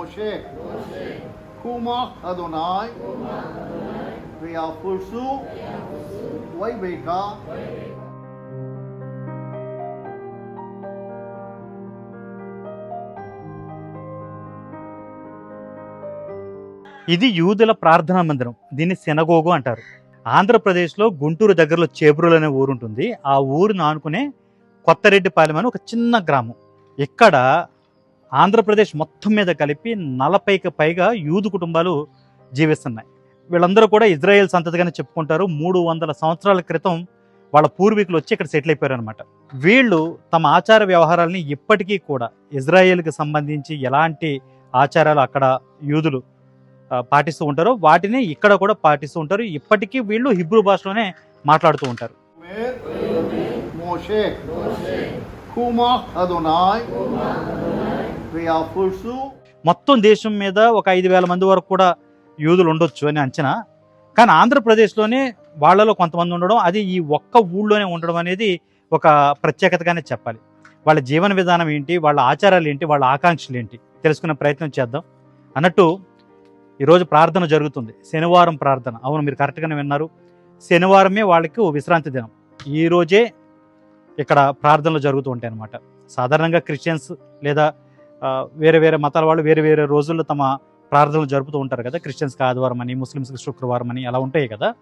Moshe, Kumach Adonai, Ve'afursu, Vaiveka, ఇది యూదుల ప్రార్థనా మందిరం. దీన్ని సెనగోగు అంటారు. ఆంధ్రప్రదేశ్లో గుంటూరు దగ్గరలో చేబ్రులు అనే ఊరు ఉంటుంది ఆ ఊరును ఆనుకునే కొత్తరెడ్డిపాలెం అని ఒక చిన్న గ్రామం. ఇక్కడ ఆంధ్రప్రదేశ్ మొత్తం మీద కలిపి నలభైకి పైగా యూదు కుటుంబాలు జీవిస్తున్నాయి. వీళ్ళందరూ కూడా ఇజ్రాయెల్ సంతతిగానే చెప్పుకుంటారు. మూడు వందల సంవత్సరాల క్రితం వాళ్ళ పూర్వీకులు వచ్చి ఇక్కడ సెటిల్ అయిపోయారు అనమాట వీళ్ళు తమ ఆచార వ్యవహారాలని ఇప్పటికీ కూడా ఇజ్రాయెల్కి సంబంధించి ఎలాంటి ఆచారాలు అక్కడ యూదులు పాటిస్తూ ఉంటారో వాటిని ఇక్కడ కూడా పాటిస్తూ ఉంటారు. ఇప్పటికీ వీళ్ళు హిబ్రూ భాషలోనే మాట్లాడుతూ ఉంటారు. మోషే Moshe, మొత్తం దేశం మీద ఒక ఐదు వేల మంది వరకు కూడా యూదులు ఉండొచ్చు అని అంచనా. కానీ ఆంధ్రప్రదేశ్లోనే వాళ్ళలో కొంతమంది ఉండడం అది ఈ ఒక్క ఊళ్ళోనే ఉండడం అనేది ఒక ప్రత్యేకతగానే చెప్పాలి. వాళ్ళ జీవన విధానం ఏంటి వాళ్ళ ఆచారాలు ఏంటి వాళ్ళ ఆకాంక్షలు ఏంటి తెలుసుకునే ప్రయత్నం చేద్దాం. అన్నట్టు ఈరోజు ప్రార్థన జరుగుతుంది. శనివారం ప్రార్థన. అవును మీరు కరెక్ట్గానే విన్నారు. శనివారమే వాళ్ళకి విశ్రాంతి దినం. ఈరోజే ఇక్కడ ప్రార్థనలు జరుగుతూ ఉంటాయి అన్నమాట సాధారణంగా క్రిస్టియన్స్ లేదా వేరే వేరే మతాల వాళ్ళు వేరే వేరే రోజుల్లో తమ ప్రార్థనలు జరుపుతూ ఉంటారు కదా. క్రిస్టియన్స్కి ఆదివారం అని ముస్లిమ్స్కి శుక్రవారం అని అలా ఉంటాయి కదా.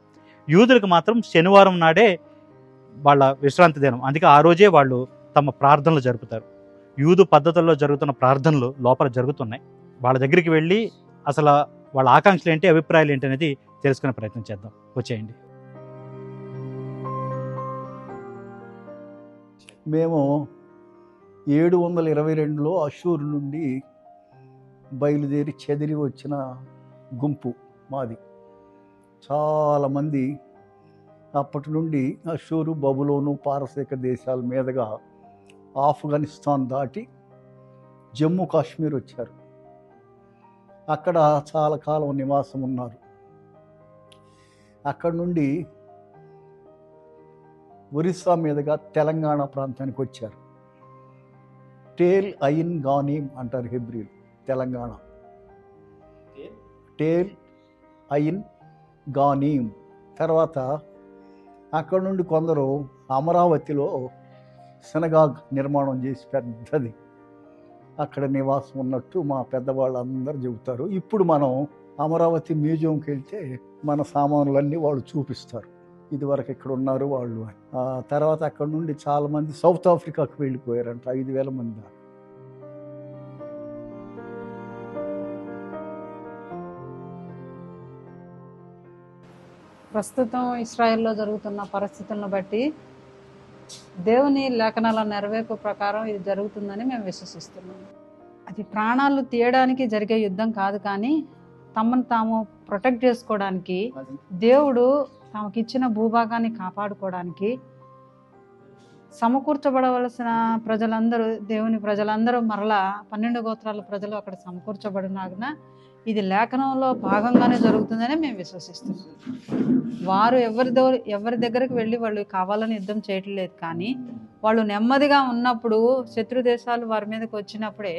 యూదులకు మాత్రం శనివారం నాడే వాళ్ళ విశ్రాంతి దినం. అందుకే ఆ రోజే వాళ్ళు తమ ప్రార్థనలు జరుపుతారు. యూదు పద్ధతుల్లో జరుగుతున్న ప్రార్థనలు లోపల జరుగుతున్నాయి. వాళ్ళ దగ్గరికి వెళ్ళి అసలు వాళ్ళ ఆకాంక్షలు ఏంటి అభిప్రాయాలు ఏంటి అనేది తెలుసుకునే ప్రయత్నం చేద్దాం. వచ్చేయండి. మేము ఏడు వందల ఇరవై రెండులో అషూర్ నుండి బయలుదేరి చెదిరి వచ్చిన గుంపు మాది. చాలామంది అప్పటి నుండి అషూరు బబులోను పారసీక దేశాల మీదుగా ఆఫ్ఘనిస్తాన్ దాటి జమ్మూ కాశ్మీర్ వచ్చారు. అక్కడ చాలా కాలం నివాసం ఉన్నారు. అక్కడ నుండి ఒరిస్సా మీదుగా తెలంగాణ ప్రాంతానికి వచ్చారు. టేల్ అయిన్ గానీం అంటారు హెబ్రిల్ తెలంగాణ. టేల్? అయిన్ గానీం. తర్వాత అక్కడ నుండి కొందరు అమరావతిలో సినగాగ్ నిర్మాణం చేసి పెద్దది. అక్కడ నివాసం ఉన్నట్టు మా పెద్దవాళ్ళందరూ చెబుతారు. ఇప్పుడు మనం అమరావతి మ్యూజియంకి వెళ్తే మన సామాన్లన్నీ వాళ్ళు చూపిస్తారు. ఇదివరకు ఇక్కడ ఉన్నారు వాళ్ళు అని. ఆ తర్వాత అక్కడ నుండి చాలా మంది సౌత్ ఆఫ్రికాకు వెళ్ళిపోయారంట ఐదు వేల మంది దాకా. ప్రస్తుతం ఇస్రాయెల్లో జరుగుతున్న పరిస్థితులను బట్టి దేవుని లేఖనాల నెరవేర్పు ప్రకారం ఇది జరుగుతుందని మేము విశ్వసిస్తున్నాము. అది ప్రాణాలు తీయడానికి జరిగే యుద్ధం కాదు కానీ తమను తాము ప్రొటెక్ట్ చేసుకోవడానికి దేవుడు తమకిచ్చిన భూభాగాన్ని కాపాడుకోవడానికి సమకూర్చబడవలసిన ప్రజలందరూ దేవుని ప్రజలందరూ మరలా పన్నెండు గోత్రాల ప్రజలు అక్కడ సమకూర్చబడినాగన ఇది లేఖనంలో భాగంగానే జరుగుతుందని మేము విశ్వసిస్తున్నాం. వారు ఎవరి దో ఎవరి దగ్గరికి వెళ్ళి వాళ్ళు కావాలని యుద్ధం చేయట్లేదు కానీ వాళ్ళు నెమ్మదిగా ఉన్నప్పుడు శత్రు దేశాలు వారి మీదకి వచ్చినప్పుడే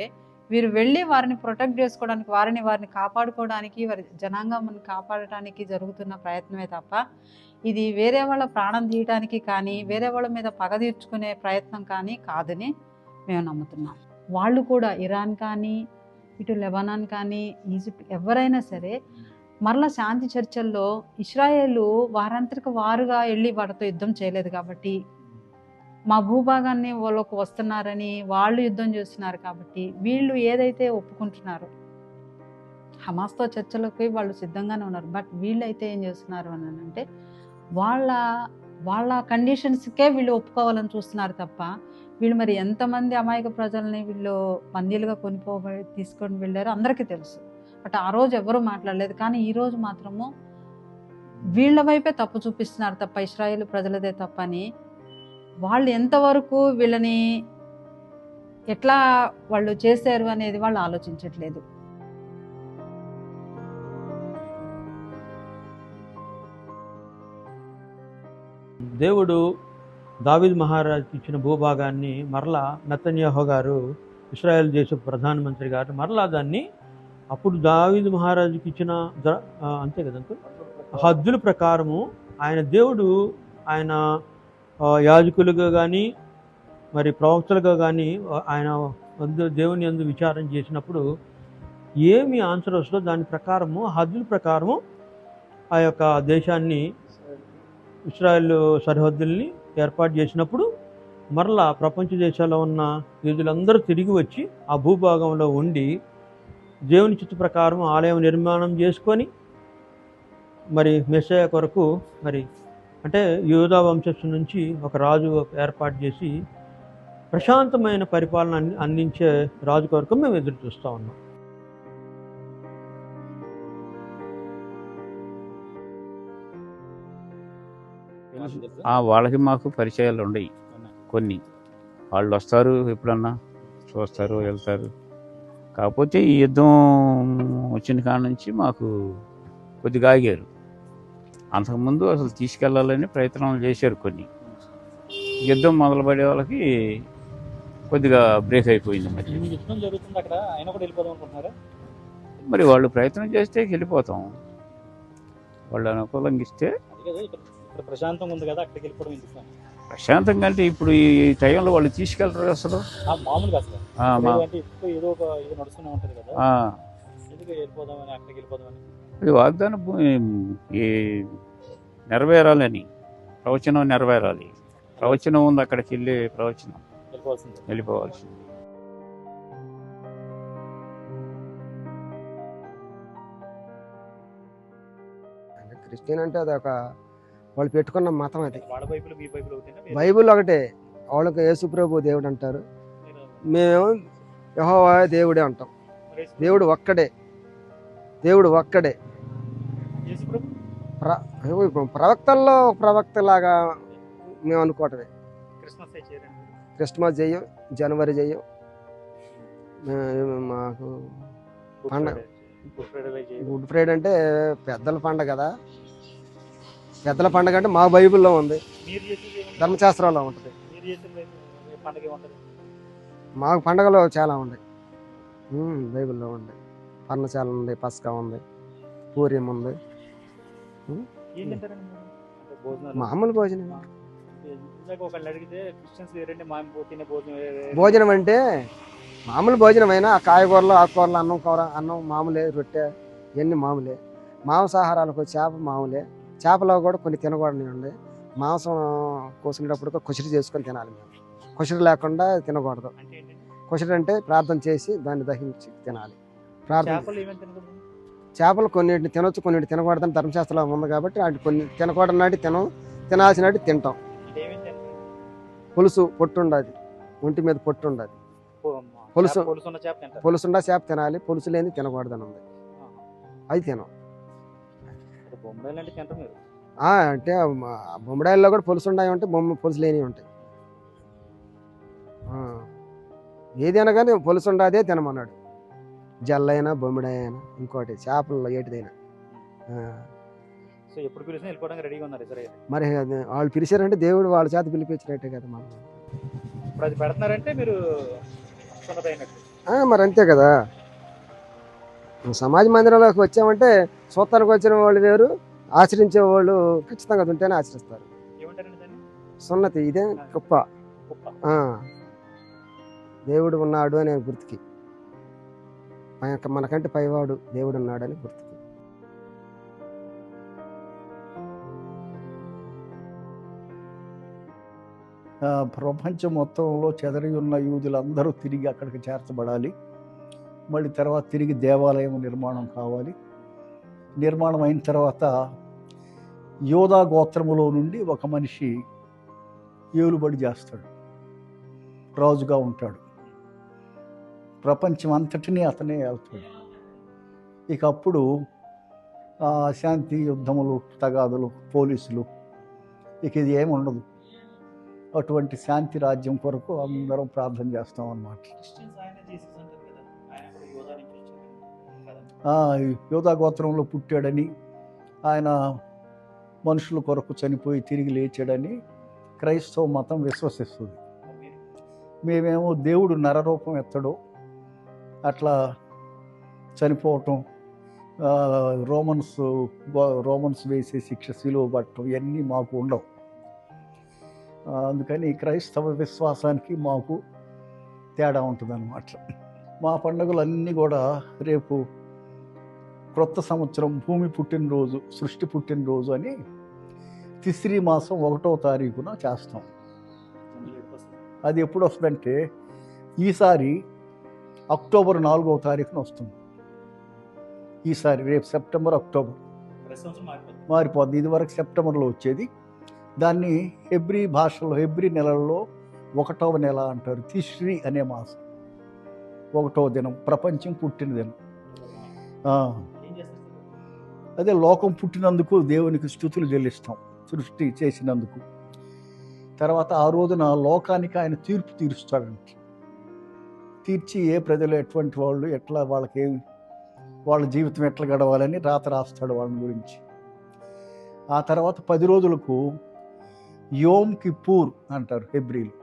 వీరు వెళ్ళి వారిని ప్రొటెక్ట్ చేసుకోవడానికి వారిని వారిని కాపాడుకోవడానికి వారి జనాంగాన్ని కాపాడటానికి జరుగుతున్న ప్రయత్నమే తప్ప ఇది వేరే వాళ్ళ ప్రాణం తీయటానికి కానీ వేరే వాళ్ళ మీద పగ తీర్చుకునే ప్రయత్నం కానీ కాదని మేము నమ్ముతున్నాం. వాళ్ళు కూడా ఇరాన్ కానీ ఇటు లెబనాన్ కానీ ఈజిప్ట్ ఎవరైనా సరే మరలా శాంతి చర్చల్లో ఇస్రాయేలు వారంతరికి వారుగా వెళ్ళి వాటితో యుద్ధం చేయలేదు కాబట్టి మా భూభాగాన్ని వాళ్ళకు వస్తున్నారని వాళ్ళు యుద్ధం చేస్తున్నారు కాబట్టి వీళ్ళు ఏదైతే ఒప్పుకుంటున్నారో హమాస్తో చర్చలకి వాళ్ళు సిద్ధంగానే ఉన్నారు. బట్ వీళ్ళైతే ఏం చేస్తున్నారు అని అంటే వాళ్ళ వాళ్ళ కండిషన్స్కే వీళ్ళు ఒప్పుకోవాలని చూస్తున్నారు తప్ప వీళ్ళు మరి ఎంతమంది అమాయక ప్రజల్ని వీళ్ళు పందీలుగా కొనిపో తీసుకొని వెళ్ళారో అందరికీ తెలుసు. బట్ ఆ రోజు ఎవరు మాట్లాడలేదు. కానీ ఈరోజు మాత్రము వీళ్ళ వైపే తప్పు చూపిస్తున్నారు తప్ప ఇస్రాయేల్ ప్రజలదే తప్పని వాళ్ళు ఎంతవరకు వీళ్ళని ఎట్లా వాళ్ళు చేశారు అనేది వాళ్ళు ఆలోచించట్లేదు. దేవుడు దావిద్ మహారాజుకి ఇచ్చిన భూభాగాన్ని మరలా నతన్యాహో గారు ఇస్రాయల్ దేశ ప్రధానమంత్రి గారు మరలా దాన్ని అప్పుడు దావిద్ మహారాజుకి ఇచ్చిన అంతే కదా హద్దుల ప్రకారము ఆయన దేవుడు ఆయన యాజకులుగా కానీ మరి ప్రవక్తలుగా కానీ ఆయన అందు దేవుని అందు విచారం చేసినప్పుడు ఏమి ఆన్సర్ వస్తుందో దాని ప్రకారము హద్దుల ప్రకారము ఆ యొక్క దేశాన్ని ఇస్రాయల్ సరిహద్దుల్ని ఏర్పాటు చేసినప్పుడు మరలా ప్రపంచ దేశాల్లో ఉన్న యూదులందరూ తిరిగి వచ్చి ఆ భూభాగంలో ఉండి దేవుని చిత్త ప్రకారం ఆలయం నిర్మాణం చేసుకొని మరి మెస్సయ కొరకు మరి అంటే యోధా వంశస్థు నుంచి ఒక రాజు ఏర్పాటు చేసి ప్రశాంతమైన పరిపాలన అంది- అందించే రాజు కొరకు మేము ఎదురు చూస్తూ ఉన్నాం. ఆ, వాళ్ళకి మాకు పరిచయాలు ఉండయి. కొన్ని. వాళ్ళు వస్తారు ఎప్పుడన్నా చూస్తారు వెళ్తారు. కాకపోతే ఈ యుద్ధం వచ్చిన కాడ నుంచి మాకు కొద్దిగా ఆగారు. అంతకుముందు అసలు తీసుకెళ్ళాలని ప్రయత్నాలు చేశారు కొన్ని. యుద్ధం మొదలుపడే వాళ్ళకి కొద్దిగా బ్రేక్ అయిపోయింది మరి. యుద్ధం జరుగుతుంది అక్కడ. ఆయన కూడా వెళ్ళిపోదాం మరి వాళ్ళు ప్రయత్నం చేస్తే వెళ్ళిపోతాం. వాళ్ళు అనుకూలంగా ఇస్తే ప్రశాంతంగా ఉంది కదా అక్కడికి వెళ్ళిపోవడం ప్రశాంతంగా అంటే ఇప్పుడు ఈ టైంలో వాళ్ళు తీసుకెళ్తారు అసలు. మామూలుగా అసలు. ఏదో ఒక ఏదో నడుస్తూనే ఉంటది కదా. వెళ్ళిపోదామని అక్కడికి వెళ్ళిపోదామని? ఇది వాగ్దానం ఈ నెరవేరాలని ప్రవచనం నెరవేరాలి. ప్రవచనం ఉంది అక్కడికి వెళ్ళి ప్రవచనం. వెళ్ళిపోవాల్సిందే. క్రిస్టియన్ అంటే అది ఒక వాళ్ళు పెట్టుకున్న మతం అది. బైబిల్ ఒకటే. వాళ్ళకి యేసుప్రభు దేవుడు అంటారు. మేము యెహోవా దేవుడే అంటాం. దేవుడు ఒక్కడే. దేవుడు ఒక్కడే. ప్ర ఇప్పుడు ప్రవక్తల్లో ఒక ప్రవక్తలాగా మేము అనుకోవటమే. క్రిస్మస్ క్రిస్మస్ చెయ్యం జనవరి చెయ్యం మే- మాకు పండగ. గుడ్ ఫ్రైడే అంటే పెద్దల పండగ కదా. పెద్దల పండగ అంటే మా బైబిల్లో ఉంది? ధర్మశాస్త్రంలో ఉంటుంది. మాకు పండగలు చాలా ఉన్నాయి బైబిల్లో ఉంది. పర్ణశాల ఉంది పస్కా ఉంది పూర్యం ఉంది. మామూలు భోజనం భోజనం అంటే మామూలు భోజనం అయినా ఆ కాయగూరలు ఆకుకూరలు అన్నం కూర అన్నం మామూలే రొట్టె ఇవన్నీ మామూలే. మాంసాహారాలకు చేప మామూలే. చేపలో కూడా కొన్ని తినకూడని ఉండే. మాంసం కోసినప్పుడు కుషరి చేసుకొని తినాలి మేము. కుషరి లేకుండా తినకూడదు. కుషరి అంటే ప్రార్థన చేసి దాన్ని దహించి తినాలి. ప్రార్థన చేపలు కొన్నిటిని తినొచ్చు కొన్నిటి తినకూడదని ధర్మశాస్త్రంలో ఉంది కాబట్టి వాటి కొన్ని తినకూడని నాటి తినం తినాల్సిన నాటి తింటాం పులుసు పొట్టు ఉండదు ఒంటి మీద పొట్టు ఉండదు పో- అమ్మ. పులుసు. చేప పులుసు ఉన్న చేప తినాలి పులుసు లేని తినకూడదని ఉంది. అది తినం అంటే బొమ్మడాయిల్లో కూడా పులుసు ఉన్నాయి ఉంటాయి బొమ్మ పులుసు లేనివి ఉంటాయి. ఏదైనా కానీ పులుసు ఉండదే తినమన్నాడు జల్లైనా బొమ్మిడాయి అయినా ఇంకోటి చేపల్లో ఏటిదైనా. ఆ. సో ఎప్పుడు పిలిచినా వెళ్ళిపోవడానికి రెడీగా ఉన్నారు సరే మరి వాళ్ళు పిలిచారంటే దేవుడు వాళ్ళ చేత పిలిపించినట్టే కదా మనం. ఇప్పుడు అది పెడుతున్నారంటే మీరు మరి అంతే కదా. సమాజ మందిరంలోకి వచ్చామంటే చూస్తానికి వచ్చిన వాళ్ళు వేరు ఆచరించే వాళ్ళు ఖచ్చితంగా ఉంటేనే ఆచరిస్తారు. సున్నతి ఇదే గొప్ప. దేవుడు ఉన్నాడు అనే గుర్తుకి. మనకంటే పైవాడు దేవుడు ఉన్నాడని గుర్తు ప్రపంచం మొత్తంలో చెదరి ఉన్న యూదులందరూ తిరిగి అక్కడికి చేర్చబడాలి. మళ్ళీ తర్వాత తిరిగి దేవాలయం నిర్మాణం కావాలి. నిర్మాణం అయిన తర్వాత యోధా గోత్రములో నుండి ఒక మనిషి ఏలుబడి చేస్తాడు. రాజుగా ఉంటాడు. ప్రపంచం అంతటినీ అతనే వెళ్తాడు ఇక అప్పుడు శాంతి యుద్ధములు తగాదులు పోలీసులు ఇక ఇది ఏమి ఉండదు. అటువంటి శాంతి రాజ్యం కొరకు అందరం ప్రార్థన చేస్తాం అన్నమాట. యోధా గోత్రంలో పుట్టాడని ఆయన మనుషుల కొరకు చనిపోయి తిరిగి లేచాడని క్రైస్తవ మతం విశ్వసిస్తుంది. మేమేమో దేవుడు నరరూపం ఎత్తడో అట్లా చనిపోవటం రోమన్స్ రోమన్స్ వేసే శిక్ష సిలువ పట్టడం ఇవన్నీ మాకు ఉండవు. అందుకని క్రైస్తవ విశ్వాసానికి మాకు తేడా ఉంటుందన్నమాట. మా పండుగలు అన్నీ కూడా రేపు క్రొత్త సంవత్సరం భూమి పుట్టినరోజు సృష్టి పుట్టినరోజు అని తిసిరి మాసం ఒకటో తారీఖున చేస్తాం. అది ఎప్పుడు వస్తుందంటే ఈసారి అక్టోబర్ నాలుగవ తారీఖున వస్తుంది. ఈసారి రేపు సెప్టెంబర్ అక్టోబర్ మారిపోద్ది. ఇది వరకు సెప్టెంబర్లో వచ్చేది. దాన్ని హెబ్రి భాషలో హెబ్రి నెలల్లో ఒకటవ నెల అంటారు. తిశ్రీ అనే మాసం. ఒకటవ దినం. ప్రపంచం పుట్టిన దినం. అదే లోకం పుట్టినందుకు దేవునికి స్థుతులు చెల్లిస్తాం. సృష్టి చేసినందుకు. తర్వాత ఆ రోజున లోకానికి ఆయన తీర్పు తీరుస్తాడంటే. తీర్చి ఏ ప్రజలు ఎటువంటి వాళ్ళు ఎట్లా వాళ్ళకి వాళ్ళ జీవితం ఎట్లా గడవాలని రాత రాస్తాడు వాళ్ళని గురించి. ఆ తర్వాత పది రోజులకు యోమ్ కిప్పూర్ అంటారు హెబ్రిలు.